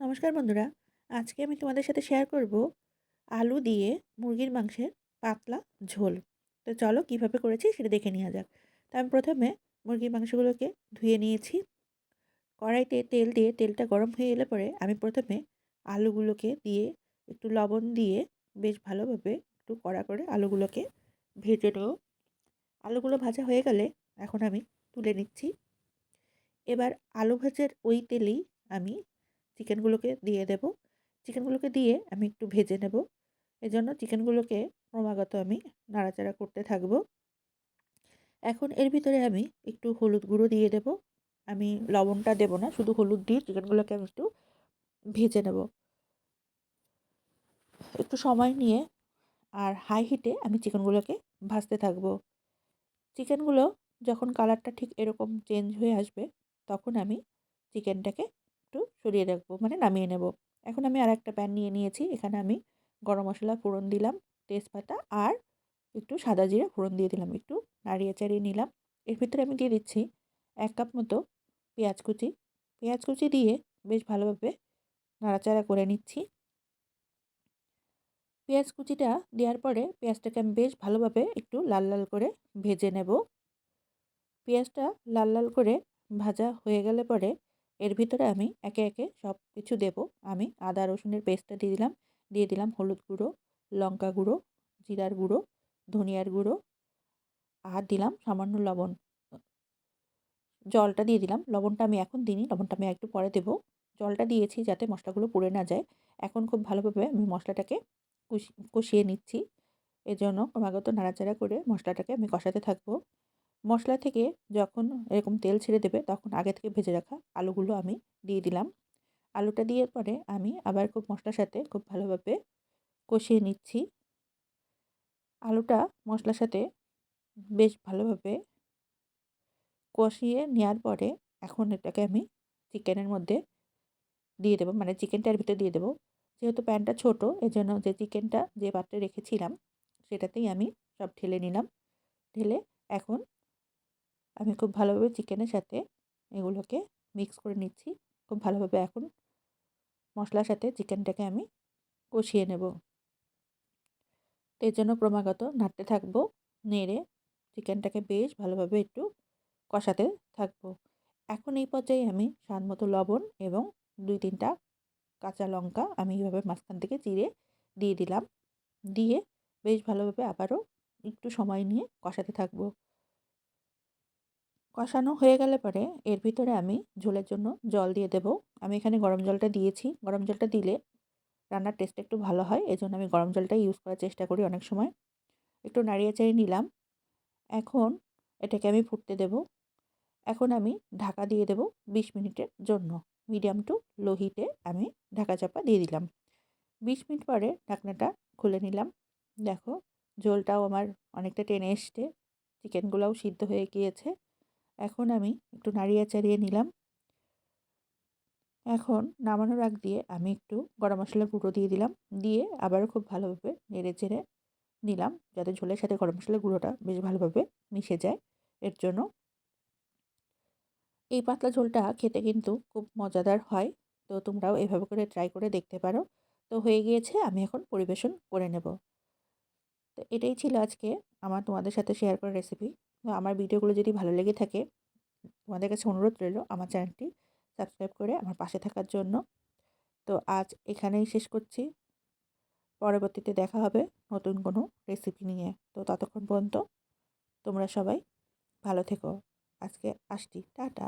নমস্কার বন্ধুরা। আজকে আমি তোমাদের সাথে শেয়ার করব আলু দিয়ে মুরগির মাংসের পাতলা ঝোল। তো চলো কীভাবে করেছি সেটা দেখে নেওয়া যাক। তো আমি প্রথমে মুরগির মাংসগুলোকে ধুয়ে নিয়েছি। কড়াইতে তেল দিয়ে তেলটা গরম হয়ে এলে পরে আমি প্রথমে আলুগুলোকে দিয়ে একটু লবণ দিয়ে বেশ ভালোভাবে একটু কড়া করে আলুগুলোকে ভেজে নেব। আলুগুলো ভাজা হয়ে গেলে এখন আমি তুলে নিচ্ছি। এবার আলু ভাজার ওই তেলেই আমি চিকেনগুলোকে দিয়ে দেব। চিকেনগুলোকে দিয়ে আমি একটু ভেজে নেব। এজন্য চিকেনগুলোকে ক্রমাগত আমি নাড়াচাড়া করতে থাকব। এখন এর ভিতরে আমি একটু হলুদ গুঁড়ো দিয়ে দেব। আমি লবণটা দেব না, শুধু হলুদ দিয়ে চিকেনগুলোকে আমি একটু ভেজে নেব। একটু সময় নিয়ে আর হাই হিটে আমি চিকেনগুলোকে ভাজতে থাকব। চিকেনগুলো যখন কালারটা ঠিক এরকম চেঞ্জ হয়ে আসবে, তখন আমি চিকেনটাকে একটু সরিয়ে রাখব মানে নামিয়ে নেব। এখন আমি আর একটা প্যান নিয়ে নিয়েছি, এখানে আমি গরম মশলা ফোড়ন দিলাম, তেজপাতা আর একটু সাদা জিরা ফোড়ন দিয়ে দিলাম, একটু নাড়িয়ে চাড়িয়ে নিলাম। এর ভিতরে আমি দিয়ে দিচ্ছি এক কাপ মতো পেঁয়াজ কুচি। পেঁয়াজ কুচি দিয়ে বেশ ভালোভাবে নাড়াচাড়া করে নিচ্ছি। পেঁয়াজ কুচিটা দেওয়ার পরে পেঁয়াজটাকে আমি বেশ ভালোভাবে একটু লাল লাল করে ভেজে নেব। পেঁয়াজটা লাল লাল করে ভাজা হয়ে গেলে পরে এর ভিতরে আমি একে একে সব কিছু দেবো। আমি আদা, রসুনের পেস্টটা দিয়ে দিলাম। দিয়ে দিলাম হলুদ গুঁড়ো, লঙ্কা গুঁড়ো, জিরার গুঁড়ো, ধনিয়ার গুঁড়ো আর দিলাম সামান্য লবণ। জলটা দিয়ে দিলাম। লবণটা আমি এখন দিইনি, লবণটা আমি একটু পরে দেবো। জলটা দিয়েছি যাতে মশলাগুলো পুড়ে না যায়। এখন খুব ভালোভাবে আমি মশলাটাকে কষিয়ে নিচ্ছি। এজন্য ক্রমাগত নাড়াচাড়া করে মশলাটাকে আমি কষাতে থাকব। মশলা থেকে যখন এরকম তেল ছেড়ে দেবে, তখন আগে থেকে ভেজে রাখা আলুগুলো আমি দিয়ে দিলাম। আলুটা দিয়ে পরে আমি আবার খুব মশলার সাথে খুব ভালোভাবে কষিয়ে নিচ্ছি। আলুটা মশলার সাথে বেশ ভালোভাবে কষিয়ে নেওয়ার পরে এখন এটাকে আমি চিকেনের মধ্যে দিয়ে দেবো মানে চিকেনটার ভিতরে দিয়ে দেবো। যেহেতু প্যানটা ছোটো, এজন্য যে চিকেনটা যে পাত্রে রেখেছিলাম, সেটাতেই আমি সব ঢেলে নিলাম। ঢেলে এখন আমি খুব ভালোভাবে চিকেনের সাথে এগুলোকে মিক্স করে নিচ্ছি। খুব ভালোভাবে এখন মশলার সাথে চিকেনটাকে আমি কষিয়ে নেব। তো এর জন্য ক্রমাগত নাড়তে থাকব, নেড়ে চিকেনটাকে বেশ ভালোভাবে একটু কষাতে থাকব। এখন এই পর্যায়ে আমি স্বাদ মতো লবণ এবং দুই তিনটা কাঁচা লঙ্কা আমি এইভাবে মাঝখান থেকে চিড়ে দিয়ে দিলাম। দিয়ে বেশ ভালোভাবে আবারও একটু সময় নিয়ে কষাতে থাকব। কষানো হয়ে গেলে পরে এর ভিতরে আমি ঝোলের জন্য জল দিয়ে দেব। আমি এখানে গরম জলটা দিয়েছি। গরম জলটা দিলে রান্নার টেস্ট একটু ভালো হয়। এজন্য আমি গরম জলটাই ইউজ করার চেষ্টা করি অনেক সময়। একটু নাড়িয়ে চাড়িয়ে নিলাম। এখন এটাকে আমি ফুটতে দেব। এখন আমি ঢাকা দিয়ে দেব বিশ মিনিটের জন্য। মিডিয়াম টু লো হিটে আমি ঢাকা চাপা দিয়ে দিলাম। বিশ মিনিট পরে ঢাকনাটা খুলে নিলাম। দেখো, ঝোলটাও আমার অনেকটা টেনে এসছে। চিকেনগুলোও সিদ্ধ হয়ে গিয়েছে। এখন আমি একটু নাড়িয়ে চাড়িয়ে নিলাম। এখন নামানোর আগ দিয়ে আমি একটু গরম মশলা গুঁড়ো দিয়ে দিলাম। দিয়ে আবারও খুব ভালোভাবে নেড়ে চেড়ে নিলাম যাতে ঝোলের সাথে গরম মশলা গুঁড়োটা বেশ ভালোভাবে মিশে যায়। এর জন্য এই পাতলা ঝোলটা খেতে কিন্তু খুব মজাদার হয়। তো তোমরাও এভাবে করে ট্রাই করে দেখতে পারো। তো হয়ে গিয়েছে, আমি এখন পরিবেশন করে নেব। তো এটাই ছিল আজকে আমার তোমাদের সাথে শেয়ার করা রেসিপি আমার ভিডিওগুলো যদি ভালো লেগে থাকে, তোমাদের কাছে অনুরোধ রইল আমার চ্যানেলটি সাবস্ক্রাইব করে আমার পাশে থাকার জন্য। তো আজ এখানেই শেষ করছি। পরবর্তীতে দেখা হবে নতুন কোনো রেসিপি নিয়ে। তো ততক্ষণ পর্যন্ত তোমরা সবাই ভালো থেকো। আজকে আসছি। টাটা।